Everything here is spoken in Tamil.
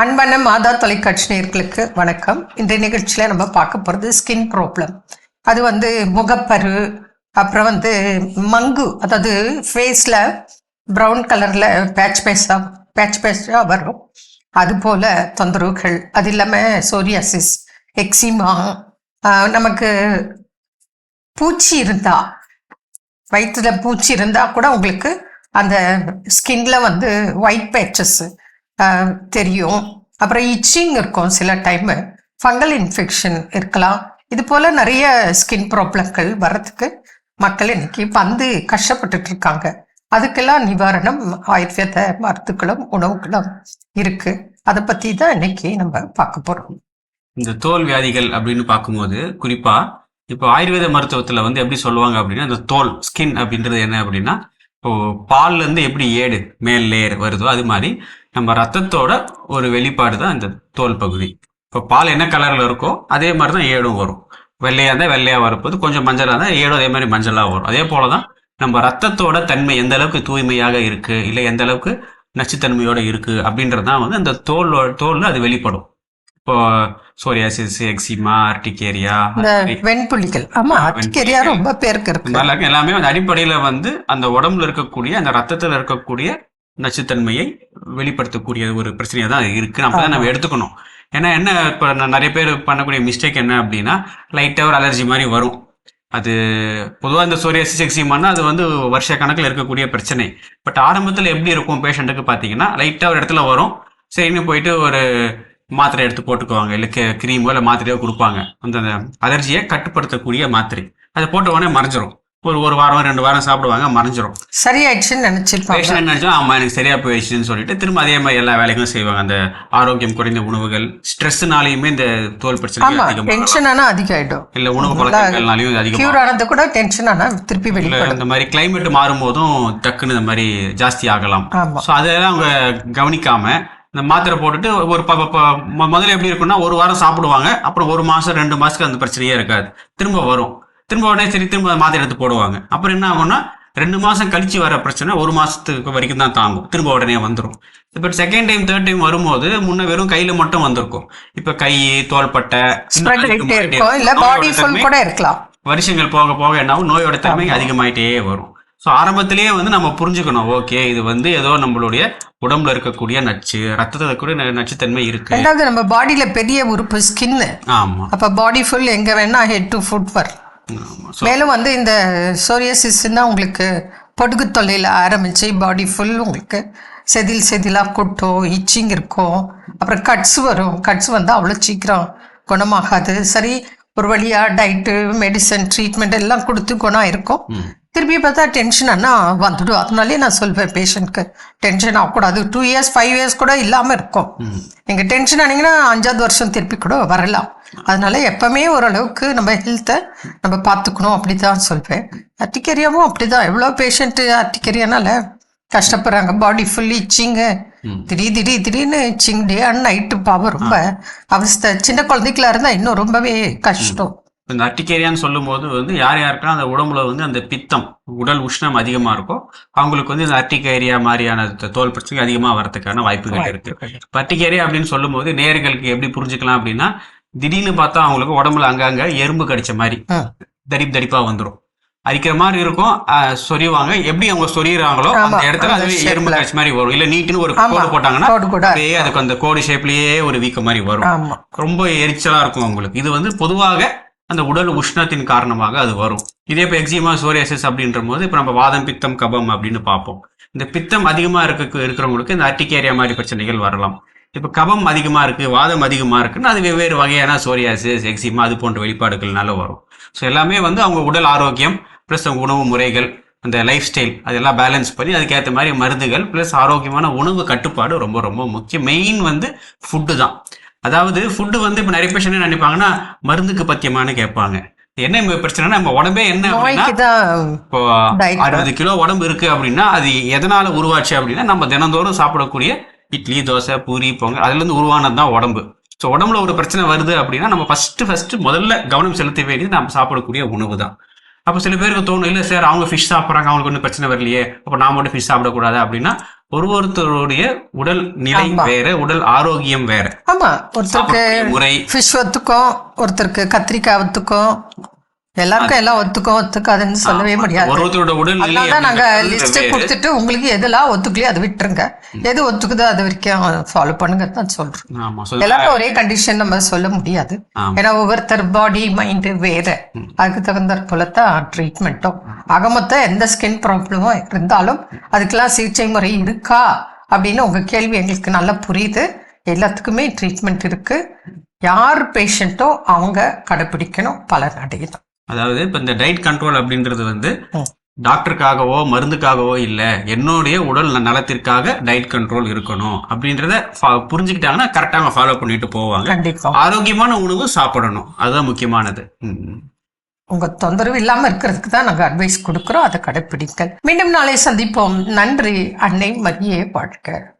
அன்பான மாதா தொலைக்காட்சி நேர்களுக்கு வணக்கம். இன்றைய நிகழ்ச்சியில் நம்ம பார்க்க போகிறது ஸ்கின் ப்ராப்ளம் அது வந்து முகப்பரு அப்புறம் வந்து மங்கு அதாவது ஃபேஸில் ப்ரௌன் கலரில் பேட்ச் பேஸாக பேட்ச் பேஸாக வரும். அது போல் தொந்தரவுகள். அது இல்லாமல் சோரியாசிஸ் எக்ஸிமா நமக்கு பூச்சி இருந்தால் வயிற்றில் பூச்சி இருந்தால் கூட உங்களுக்கு அந்த ஸ்கின்ல வந்து ஒயிட் பேச்சஸ் தெரியும். அப்புறம் இச்சிங் இருக்கும் சில டைமு ஃபங்கல் இன்ஃபெக்ஷன் இருக்கலாம். இது போல் நிறைய ஸ்கின் ப்ராப்ளம்கள் வர்றதுக்கு மக்கள் இன்னைக்கு வந்து கஷ்டப்பட்டுட்டு இருக்காங்க. அதுக்கெல்லாம் நிவாரணம் ஆயுர்வேத மருத்துக்களும் உணவுகளும் இருக்கு. அதை பத்தி தான் இன்னைக்கு நம்ம பார்க்க போறோம். இந்த தோல் வியாதிகள் அப்படின்னு பார்க்கும்போது குறிப்பா இப்போ ஆயுர்வேத மருத்துவத்துல வந்து எப்படி சொல்லுவாங்க அப்படின்னா இந்த தோல் ஸ்கின் அப்படின்றது என்ன அப்படின்னா இப்போ பால்ல இருந்து எப்படி ஏடு மேல் லேயர் வருதோ அது மாதிரி நம்ம ரத்தத்தோட ஒரு வெளிப்பாடு தான் இந்த தோல் பகுதி. இப்போ பால் என்ன கலர்ல இருக்கோ அதே மாதிரி தான் ஏடும் வரும். வெள்ளையா இருந்தால் வெள்ளையா வரப்போது கொஞ்சம் மஞ்சளா இருந்தால் ஏடும் அதே மாதிரி மஞ்சளா வரும். அதே போல தான் நம்ம ரத்தத்தோட தன்மை எந்த அளவுக்கு தூய்மையாக இருக்கு இல்லை எந்த அளவுக்கு நச்சுத்தன்மையோட இருக்கு அப்படின்றது தான் வந்து அந்த தோல் தோல்ல அது வெளிப்படும். இப்போ சோரியாசிஸ் எக்ஸிமா ஆர்டிகேரியா வெண்புள்ளிகள். ஆமா அட்டிக்கரியா ரொம்ப பேருக்கு இருக்கு. எல்லாமே அந்த அடிப்படையில வந்து அந்த உடம்புல இருக்கக்கூடிய அந்த ரத்தத்துல இருக்கக்கூடிய நச்சுத்தன்மையை வெளிப்படுத்தக்கூடிய ஒரு பிரச்சனையா தான் இருக்கு. நம்ம தான் நம்ம எடுத்துக்கணும். ஏன்னா என்ன இப்போ நான் நிறைய பேர் பண்ணக்கூடிய மிஸ்டேக் என்ன அப்படின்னா லைட்டாக ஒரு அலர்ஜி மாதிரி வரும். அது பொதுவாக இந்த சோரியாசிஸ் எக்ஸிமானா அது வந்து வருஷ கணக்கில் இருக்கக்கூடிய பிரச்சனை. பட் ஆரம்பத்தில் எப்படி இருக்கும் பேஷண்ட்டுக்கு பார்த்தீங்கன்னா லைட்டாக ஒரு இடத்துல வரும். சரின்னு போயிட்டு ஒரு மாத்திரை எடுத்து போட்டுக்குவாங்க. இல்லை கிரீமோ இல்லை மாத்திரையோ கொடுப்பாங்க. அந்த அலர்ஜியை கட்டுப்படுத்தக்கூடிய மாத்திரை. அதை போட்ட உடனே மறைஞ்சிரும். ஒரு ஒரு வாரம் ரெண்டு வாரம் சாப்பிடுவாங்க மறைஞ்சிரும். சரியாயிடுச்சுன்னு நினைச்சிருப்பாங்க. பேஷண்ட் நினைச்சா ஆமா எனக்கு சரியா போயிடுச்சுன்னு சொல்லிட்டு திரும்ப அதே மாதிரி எல்லா வேலைகளும் செய்வாங்க. அந்த ஆரோக்கியம் குறைந்த உணவுகள் ஸ்ட்ரெஸ்னாலையுமே இந்த தோல் பிரச்சனை டென்ஷன் ஆனா அதிகம் ஆயிடும் இல்ல உணவு பழக்கங்கள்னாலையும் இது அதிகமாக கியூர் ஆனது கூட டென்ஷன் ஆனா திருப்பி வெளிப்படும். இந்த மாதிரி கிளைமேட் மாறும்போதும் டக்குன்னு இந்த மாதிரி ஜாஸ்தி ஆகலாம். ஸோ அதெல்லாம் அவங்க கவனிக்காம இந்த மாத்திரை போட்டுட்டு ஒரு முதல்ல எப்படி இருக்கும்னா ஒரு வாரம் சாப்பிடுவாங்க. அப்புறம் ஒரு மாசம் ரெண்டு மாசத்துக்கு அந்த பிரச்சனையே இருக்காது. திரும்ப வரும். திரும்ப உடனே சரி திரும்ப மாத்திரை எடுத்து போடுவாங்க. அப்புறம் என்ன ஆகும்னா ரெண்டு மாசம் கழிச்சு வர பிரச்சனை ஒரு மாசத்துக்கு வரைக்கும் தான் தாங்கும். திரும்ப உடனே வந்துடும் இப்போ செகண்ட் டைம் தேர்ட் டைம் வரும்போது முன்ன வெறும் கையில மட்டும் வந்திருக்கும். இப்ப கை தோள்பட்டை இருக்கலாம். வருஷங்கள் போக போக என்ன ஆகும்? நோயோட தன்மை அதிகமாயிட்டே வரும். ஸோ ஆரம்பத்திலேயே வந்து நம்ம புரிஞ்சுக்கணும். ஓகே இது வந்து ஏதோ நம்மளுடைய உடம்புல இருக்கக்கூடிய நச்சு ரத்தத்துல இருக்கக்கூடிய நச்சுத்தன்மை இருக்கு. ரெண்டாவது நம்ம பாடியில பெரிய உறுப்பு ஸ்கின் ஆமா. அப்ப பாடி ஃபுல் எங்க வேணா ஹெட் டு ஃபுட் ஸோ மேலும் வந்து இந்த சோரியாசிஸ்னா உங்களுக்கு பொடுகு தொல்லையில் ஆரம்பிச்சு பாடி ஃபுல் உங்களுக்கு செதில் செதிலாக கொட்டும் இச்சிங் இருக்கும். அப்புறம் கட்ஸ் வரும். கட்ஸ் வந்து அவ்வளோ சீக்கிரம் குணமாகாது. சரி ஒரு வழியா டயட்டு மெடிசன் ட்ரீட்மெண்ட் எல்லாம் கொடுத்து குணம் இருக்கும். திருப்பி பார்த்தா டென்ஷன் ஆனா வந்துடும் அதனாலே நான் சொல்வேன் பேஷண்ட்க்கு டென்ஷன் ஆகக்கூடாது. டூ இயர்ஸ் ஃபைவ் இயர்ஸ் கூட இல்லாமல் இருக்கும். நீங்கள் டென்ஷன் ஆனீங்கன்னா அஞ்சாவது வருஷம் திருப்பி கூட வரலாம். அதனால எப்பவுமே ஓரளவுக்கு நம்ம ஹெல்த்தை நம்ம பார்த்துக்கணும் அப்படி தான் சொல்வேன். அட்டிக்கரியாவும் அப்படிதான். எவ்வளோ பேஷண்ட்டு அட்டிக்கரியானால கஷ்டப்படுறாங்க. பாடி ஃபுல் இச்சிங்க திடீர் திடீர் திடீர்னு இச்சிங் டே அண்ட் நைட்டு பாவம் ரொம்ப அவஸ்தை. சின்ன குழந்தைகளா இருந்தால் இன்னும் ரொம்பவே கஷ்டம். இந்த அட்டிகேரியான்னு சொல்லும்போது வந்து யார் யாருக்கெல்லாம் அந்த உடம்புல வந்து அந்த பித்தம் உடல் உஷ்ணம் அதிகமா இருக்கோ அவங்களுக்கு வந்து இந்த அட்டிகேரியா மாதிரியான தோல் பிரச்சனை அதிகமா வரதுக்கான வாய்ப்புகள் இருக்கு. அட்டிகேரியா அப்படின்னு சொல்லும்போது நேர்களுக்கு எப்படி புரிஞ்சுக்கலாம் அப்படின்னா திடீர்னு பார்த்தா அவங்களுக்கு உடம்புல அங்கங்க எறும்பு கடிச்ச மாதிரி. தடிப்பு தடிப்பா வந்துரும். அரிக்கிற மாதிரி இருக்கும். அஹ், சொரிவாங்க. எப்படி அவங்க சொரியுறாங்களோ ஆமா, அந்த இடத்துல அதுவே shape எறும்பு. கடிச்ச மாதிரி வரும். இல்ல நீட்டுன்னு ஒரு கோடு போட்டாங்கன்னா அப்படியே அதுக்கு அந்த கோடு ஷேப்லயே ஒரு வீக்க மாதிரி வரும். ரொம்ப எரிச்சலா இருக்கும் உங்களுக்கு இது வந்து பொதுவாக அந்த உடல் உஷ்ணத்தின் காரணமாக அது வரும். இதே இப்போ எக்ஸிமா சோரியாசிஸ் அப்படின்ற போது இப்போ நம்ம வாதம் பித்தம் கபம் அப்படின்னு பார்ப்போம். இந்த பித்தம் அதிகமாக இருக்க இருக்கிறவங்களுக்கு இந்த அட்டிகேரியா மாதிரி பிரச்சனைகள் வரலாம். இப்போ கபம் அதிகமாக இருக்குது வாதம் அதிகமாக இருக்குன்னு அது வெவ்வேறு வகையான சோரியாசிஸ் எக்ஸிமா அது போன்ற வெளிப்பாடுகள்னால வரும். ஸோ எல்லாமே வந்து அவங்க உடல் ஆரோக்கியம் ப்ளஸ் அவங்க உணவு முறைகள் அந்த லைஃப் ஸ்டைல் அதெல்லாம் பேலன்ஸ் பண்ணி அதுக்கேற்ற மாதிரி மருந்துகள் ப்ளஸ் ஆரோக்கியமான உணவு கட்டுப்பாடு ரொம்ப ரொம்ப முக்கியம். மெயின் வந்து ஃபுட்டு தான். அதாவது ஃபுட்டு வந்து இப்போ நிறைய பேர் என்ன நினைப்பாங்கன்னா மருந்துக்கு பத்தியமானு கேட்பாங்க. என்ன பிரச்சனைனா நம்ம உடம்பே என்ன இப்போ. அறுபது கிலோ உடம்பு இருக்கு அப்படின்னா அது எதனால உருவாச்சு அப்படின்னா நம்ம தினந்தோறும் சாப்பிடக்கூடிய இட்லி தோசை பூரி பொங்கல் அதுல இருந்து உருவானது தான் உடம்பு. ஸோ உடம்புல ஒரு பிரச்சனை வருது அப்படின்னா நம்ம ஃபர்ஸ்ட் ஃபர்ஸ்ட் முதல்ல கவனம் செலுத்த வேண்டியது நம்ம சாப்பிடக்கூடிய உணவு தான். அப்போ சில பேருக்கு தோணும் இல்லை சார் அவங்க ஃபிஷ் சாப்பிட்றாங்க அவங்களுக்கு ஒன்றும் பிரச்சனை வரலையே அப்போ நான் மட்டும் ஃபிஷ் சாப்பிடக்கூடாது? அப்படின்னா ஒரு ஒருத்தருடைய உடல் நிலை. வேற உடல் ஆரோக்கியம் வேற. ஆமா. ஒருத்தருக்கு ஒத்துக்கும் ஒருத்தருக்கு கத்திரிக்காய் ஒத்துக்கும் எல்லாருக்கும் எல்லாம் ஒத்துக்கும் ஒத்துக்காதுன்னு சொல்லவே முடியாது. ஒரு ஒருத்தரோட உடல் நிலை அதனால நாங்க லிஸ்ட். கொடுத்துட்டு உங்களுக்கு எதெல்லாம் ஒத்துக்கலையோ அதை விட்டுருங்க. எது ஒத்துக்குதோ அது வரைக்கும் ஃபாலோ பண்ணுங்க தான் சொல்றோம். எல்லாருக்கும் ஒரே கண்டிஷன் நம்ம சொல்ல முடியாது. ஏன்னா ஒவ்வொருத்தர் பாடி மைண்டு வேற. அதுக்கு தகுந்தாற் போல தான் ட்ரீட்மெண்ட்டும் ஆக மொத்தம் எந்த ஸ்கின் ப்ராப்ளமும் இருந்தாலும் அதுக்கெல்லாம் சிகிச்சை முறை இருக்கா அப்படின்னு உங்க கேள்வி எங்களுக்கு நல்லா புரியுது. எல்லாத்துக்குமே ட்ரீட்மெண்ட் இருக்கு. யார் பேஷண்ட்டோ அவங்க கடைப்பிடிக்கணும் பலன் அடையணும். அதாவது இப்ப இந்த டயட் கண்ட்ரோல் அப்படின்றது வந்து. டாக்டருக்காகவோ மருந்துக்காகவோ இல்ல என்னுடைய உடல் நலத்திற்காக டயட் கண்ட்ரோல் இருக்கணும் அப்படின்றத புரிஞ்சுக்கிட்டாங்கன்னா கரெக்டா அவங்க ஃபாலோ பண்ணிட்டு போவாங்க. ஆரோக்கியமான உணவு சாப்பிடணும். அதுதான் முக்கியமானது. உங்க தொந்தரவு இல்லாம இருக்கிறதுக்கு தான் நாங்க அட்வைஸ் கொடுக்கிறோம். அதை கடைப்பிடிங்கள். மீண்டும் நாளை சந்திப்போம். நன்றி. அன்னை மரியே வாழ்க.